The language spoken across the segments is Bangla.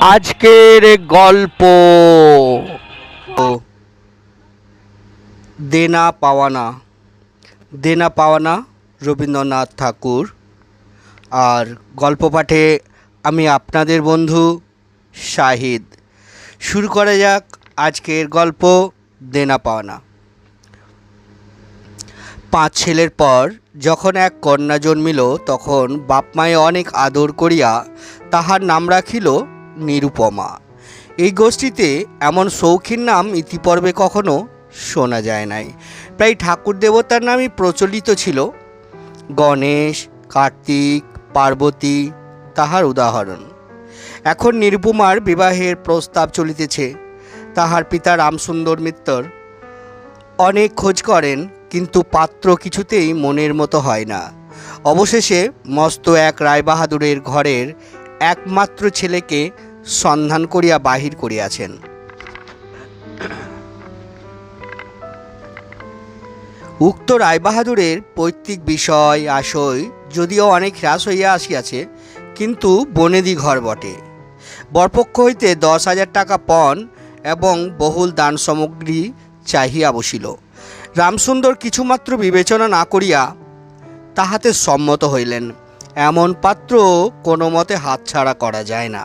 আজকের গল্প। দেনা পাওয়ানা। দেনা পাওয়ানা, রবীন্দ্রনাথ ঠাকুর। আর গল্প পাঠে আমি আপনাদের বন্ধু শাহিদ। শুরু করা যাক আজকের গল্প, দেনা পাওয়ানা। পাঁচ ছেলের পর যখন এক কন্যা জন্মিল, তখন বাপ মায়ে অনেক আদর করিয়া তাহার নাম রাখিল নিরুপমা। এই গোষ্ঠীতে এমন শৌখিন নাম ইতিপর্বে কখনো শোনা যায় নাই। প্রায় ঠাকুর দেবতার নামই প্রচলিত ছিল। গণেশ, কার্তিক, পার্বতী তাহার উদাহরণ। এখন নিরুপমার বিবাহের প্রস্তাব চলিতেছে। তাহার পিতা রামসুন্দর মিত্তর অনেক খোঁজ করেন, কিন্তু পাত্র কিছুতেই মনের মতো হয় না। অবশেষে মস্ত এক রায়বাহাদুরের ঘরের একমাত্র ছেলেকে সন্ধান করিয়া বাহির করিয়াছেন। উক্ত রায়বাহাদুরের পৈতৃক বিষয়, আশয় যদিও অনেক হ্রাস হইয়া আসিয়াছে, কিন্তু বনেদি ঘর বটে। বরপক্ষ হইতে দশ হাজার টাকা পণ এবং বহুল দান সামগ্রী চাহিয়া বসিল। রামসুন্দর কিছুমাত্র বিবেচনা না করিয়া তাহাতে সম্মত হইলেন, এমন পাত্র কোনো মতে হাতছাড়া করা যায় না।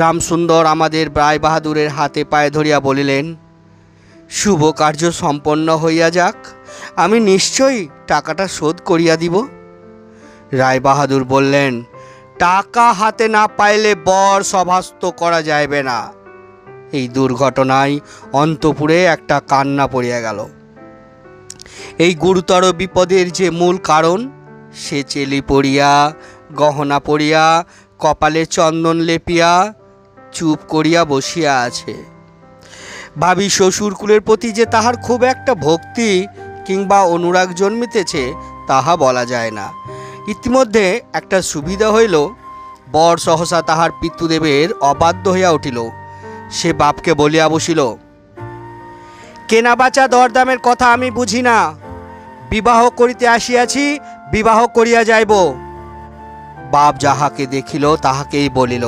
রামসুন্দর আমাদের বাহাদুরের হাতে পায়ে ধরিয়া বলিলেন, শুভ কার্য সম্পন্ন হইয়া যাক, আমি নিশ্চয়ই টাকাটা শোধ করিয়া দিব। রায় বাহাদুর বললেন, টাকা হাতে না পাইলে বর সভাস্ত করা যাইবে না। এই দুর্ঘটনায় অন্তপুরে একটা কান্না পড়িয়া গেল। এই গুরুতর বিপদের যে মূল কারণ, সে চেলি পড়িয়া, গহনা পড়িয়া, কপালে চন্দন লেপিয়া চুপ করিয়া বসিয়া আছে। ভাবি শ্বশুরকুলের প্রতি যে তাহার খুব একটা ভক্তি কিংবা অনুরাগ জন্মিতেছে, তাহা বলা যায় না। ইতিমধ্যে একটা সুবিধা হইল, বর সহসা তাহার পিতৃদেবের অবাধ্য হইয়া উঠিল। সে বাপকে বলিয়া বসিল, কেনা বাচা দরদামের কথা আমি বুঝি না। বিবাহ করিতে আসিয়াছি, বিবাহ করিয়া যাইব। বাপ যাহাকে দেখিল, তাহাকেই বলিল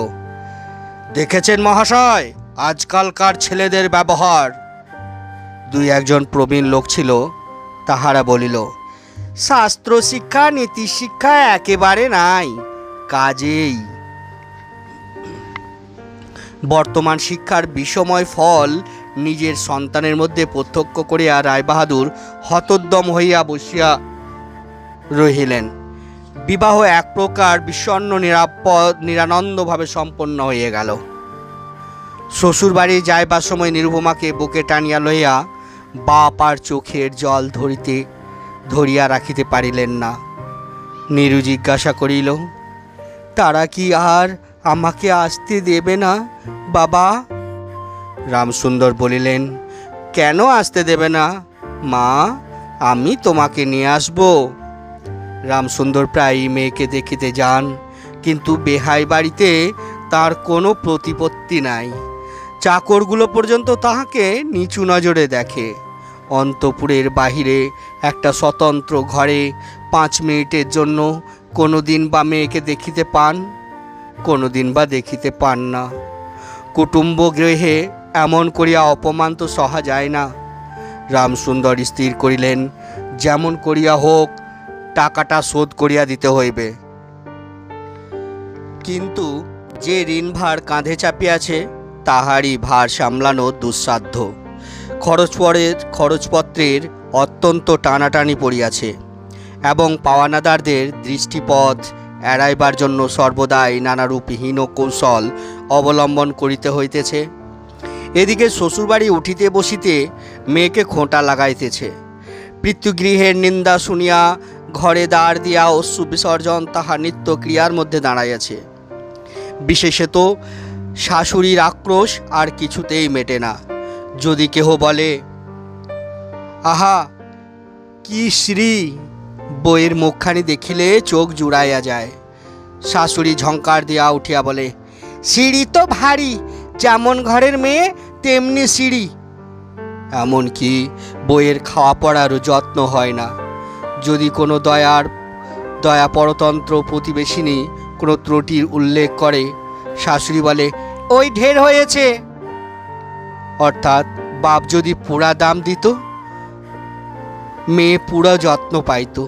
দেখেছেন মহাশয়, আজকালকার ছেলেদের ব্যবহার। দুই একজন প্রবীণ লোক ছিল, তাহারা বলিল, শাস্ত্র শিক্ষা, নীতি শিক্ষা একেবারে নাই, কাজেই। বর্তমান শিক্ষার বিষময় ফল নিজের সন্তানের মধ্যে প্রত্যক্ষ করিয়া রায়বাহাদুর হতোদ্যম হইয়া বসিয়া রহিলেন। বিবাহ এক প্রকার বিষণ্ন নিরাপদ, নিরানন্দভাবে সম্পন্ন হয়ে গেল। শ্বশুরবাড়ি যাইবার সময় নিরুপমাকে বুকে টানিয়া লইয়া বাপ আর চোখের জল ধরিতে, ধরিয়া রাখিতে পারিলেন না। নিরু জিজ্ঞাসা করিল, তারা কি আর আমাকে আসতে দেবে না, বাবা? রামসুন্দর বলিলেন, কেন আসতে দেবে না? মা, আমি তোমাকে নিয়ে আসব। রামসুন্দর প্রায়ই মেয়েকে দেখিতে যান, কিন্তু বেহাই বাড়িতে তার কোনো প্রতিপত্তি নাই। চাকরগুলো পর্যন্ত তাহাকে নিচু নজরে দেখে। অন্তপুরের বাহিরে একটা স্বতন্ত্র ঘরে পাঁচ মিনিটের জন্য কোনো দিন বা মেয়েকে দেখিতে পান কোনো দিন বা দেখিতে পান না। কুটুম্ব গৃহে এমন করিয়া অপমান তো সহা যায় না। রামসুন্দর স্থির করিলেন, যেমন করিয়া হোক টাকাটা শোধ করিয়া দিতে হইবে। কিন্তু যে ঋণভার কাঁধে চাপিয়াছে, তাহারই ভার সামলানো দুঃসাধ্য। খরচপরের, খরচপত্রের অত্যন্ত টানাটানি পড়িয়াছে এবং পাওয়ানাদারদের দৃষ্টিপথ এড়াইবার জন্য সর্বদাই নানারূপ হীন কৌশল অবলম্বন করিতে হইতেছে। এদিকে শ্বশুরবাড়ি উঠিতে বসিতে মেয়েকে খোঁটা লাগাইতেছে। পিতৃগৃহের নিন্দা শুনিয়া ঘরে দাঁড় দিয়া অশ্রু বিসর্জন তাহার নিত্য ক্রিয়ার মধ্যে দাঁড়াইয়াছে। বিশেষত শাশুড়ির আক্রোশ আর কিছুতেই মেটে না। যদি কেহ বলে, আহা, কি শ্রী! বইয়ের মুখখানি দেখিলে চোখ জুড়াইয়া যায়। শাশুড়ি ঝঙ্কার দিয়া উঠিয়া বলে, সিঁড়ি তো ভারী, যেমন ঘরের মেয়ে, তেমনি সিঁড়ি। এমনকি বইয়ের খাওয়া পড়ারও যত্ন হয় না। যদি কোনো দয়ার, দয়া পরতন্ত্র প্রতিবেশিনী কোনো ত্রুটির উল্লেখ করে, শাশুড়ি বলে, ওই ঢের হয়েছে। অর্থাৎ বাপ যদি পুরা দাম দিত, মেয়ে পুরা যত্ন পাইত।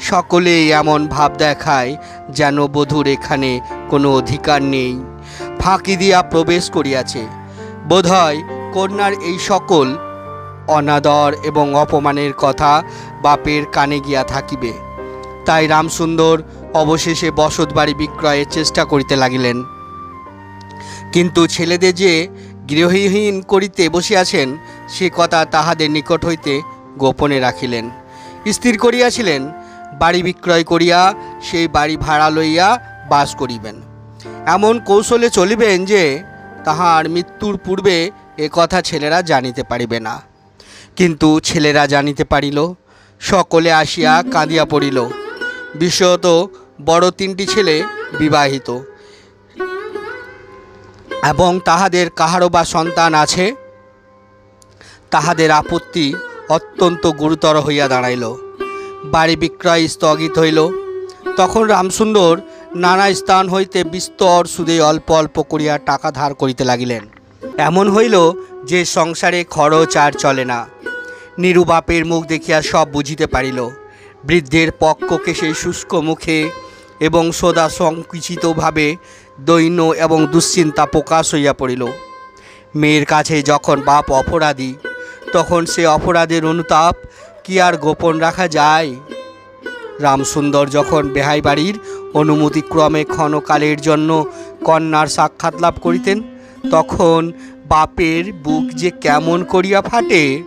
সকলেই এমন ভাব দেখায় যেন বধূর এখানে কোনো অধিকার নেই। ফাঁকি দিয়া প্রবেশ করিয়াছে। বোধহয় কন্যার এই সকল অনাদর এবং অপমানের কথা বাপের কানে গিয়া থাকিবে। তাই রামসুন্দর অবশেষে বসত বাড়ি বিক্রয়ের চেষ্টা করিতে লাগিলেন। কিন্তু ছেলেদের যে গৃহহীন করিতে বসিয়াছেন, সে কথা তাহাদের নিকট হইতে গোপনে রাখিলেন। স্থির করিয়াছিলেন, বাড়ি বিক্রয় করিয়া সেই বাড়ি ভাড়া লইয়া বাস করিবেন। এমন কৌশলে চলিবেন যে, তাহার মৃত্যুর পূর্বে এ কথা ছেলেরা জানিতে পারিবে না। কিন্তু ছেলেরা জানিতে পারিল, সকলে আসিয়া কাঁদিয়া পড়িল। বিশেষত বড় তিনটি ছেলে বিবাহিত। এবং তাহাদের কাহারও বা সন্তান আছে, তাহাদের আপত্তি অত্যন্ত গুরুতর হইয়া দাঁড়াইল। বাড়ি বিক্রয় স্থগিত হইল। তখন রামসুন্দর নানা স্থান হইতে বিস্তর সুদে অল্প অল্প করিয়া টাকা ধার করিতে লাগিলেন। এমন হইল যে সংসারে খরচ আর চলে না। নিরু বাপের মুখ দেখিয়া সব বুঝিতে পারিল। বৃদ্ধের পক্ষকে সেই শুষ্ক মুখে এবং সদা সংকুচিতভাবে দৈন্য এবং দুশ্চিন্তা প্রকাশ হইয়া পড়িল। মেয়ের কাছে যখন বাপ অপরাধী, তখন সে অপরাধের অনুতাপ কি আর গোপন রাখা যায়? রামসুন্দর যখন বেহাই বাড়ির অনুমতিক্রমে ক্ষণকালের জন্য কন্যার সাক্ষাৎ লাভ করিতেন, তখন বাপের বুক যে কেমন করিয়া ফাটে